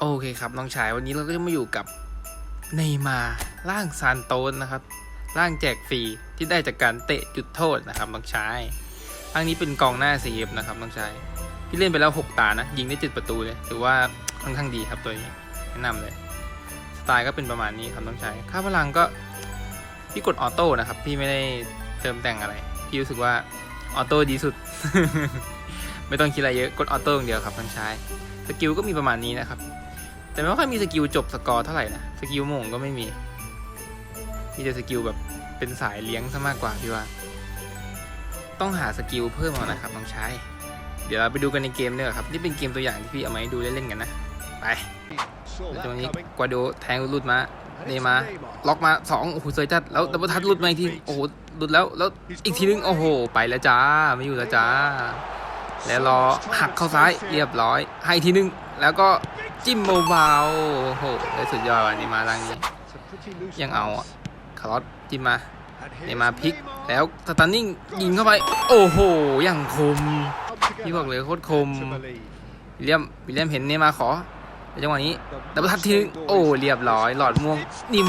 โอเคครับน้องชายวันนี้เราก็จะมาอยู่กับเนยมาร่างซานโตสนะครับ ร่างแจกฟรีที่ได้จากการเตะจุดโทษนะครับน้องชายร่างนี้เป็นกองหน้าซีเอฟนะครับน้องชายพี่เล่นไปแล้ว 6 ตานะ ยิงได้เจ็ดประตูเลยถือว่าค่อนข้างดีครับตัวนี้แนะนำเลย สไตล์ก็เป็นประมาณนี้ครับน้องชายค่าพลังก็พี่กดออโต้นะครับ พี่ไม่ได้เติมแต่งอะไร พี่รู้สึกว่าออโต้ดีสุด ไม่ต้องคิดอะไรเยอะกดออโต้อย่างเดียวครับน้องชายสกิลก็มีประมาณนี้นะครับ แต่ไม่ค่อยมีสกิลจบสกอร์เท่าไหร่นะสกิลโมงก็ไม่มี มีแต่สกิลแบบเป็นสายเลี้ยงซะมากกว่าพี่ว่า ต้องหาสกิลเพิ่มเอานะครับน้องชายเดี๋ยวเราไปดูกันในเกมเนี่ยครับ นี่เป็นเกมตัวอย่างที่พี่เอามาให้ดูเล่นๆกันนะ ไปตรงนี้กวาโดแทงหลุดมาเนย์มาล็อกมาสองโอ้โหสวยจัดแล้วดับเบิลทัชหลุดมาอีกทีโอ้โหหลุดแล้วแล้วอีกทีนึงโอ้โห ไปแล้วจ้าไม่อยู่แล้วจ้า แล้วรอหักเข้าซ้ายเรียบร้อย ให้อีกทีนึงแล้วก็ จิ้มเบาๆโอ้โหได้สุดยอดว่ะนี่มาลังนี้ ยังเอาอะคาร์ลจิ้มมาเนมาร์พลิกแล้วสตันนิ่งยิงเข้าไป โอ้โหอย่างคมพี่บอกเลยโคตรคมวิลเลียมวิลเลียมเห็นเนมาร์ขอในจังหวะนี้ดับเบิลทัชทีนึงโอ้เรียบร้อย หลอดม่วง นิ่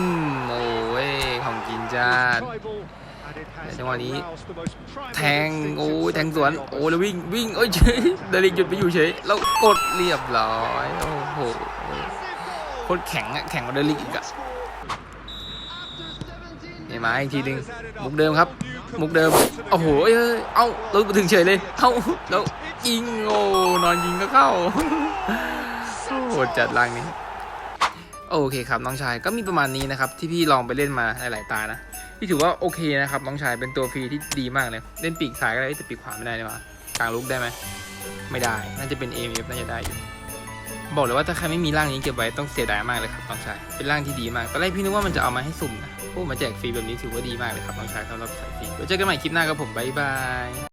มๆโอ้ยของกินจ้า จังหวะนี้ แทงโอ้ยแทงสวนโอ้แล้ววิ่งวิ่งเอ้ยเฉยเดลิกหยุดไปอยู่เฉยแล้วกดเรียบร้อยโอ้โหโคตรแข็งอะแข็งกว่าเดลิกอีกอะนี่มาอีกทีหนึงมุกเดิมครับ มุกเดิมโอ้โหเอ้ยเอ้าเราไปถึงเฉยเลยเอ้าแล้วยิงโอ้นอนยิงก็เข้าโหดจัดล่างนี้ โอเคครับน้องชายก็มีประมาณนี้นะครับที่พี่ลองไปเล่นมาหลายๆตานะพี่ถือว่าโอเคนะครับน้องชายเป็นตัวฟรีที่ดีมากเลยเล่นปีกซ้ายก็ได้แต่ปีกขวาไม่ได้นี่หว่ากลางลุกได้ไหมไม่ได้น่าจะเป็น AMF น่าจะได้อยู่บอกเลยว่าถ้าใครไม่มีร่างนี้เก็บไว้ต้องเสียดายมากเลยครับน้องชายเป็นร่างที่ดีมากตอนแรกพี่นึกว่ามันจะเอามาให้สุ่มนะโอ้มาแจกฟรีแบบนี้ถือว่าดีมากเลยครับน้องชายสำหรับสายฟรีไว้เจอกันใหม่คลิปหน้ากับผมบ๊ายบาย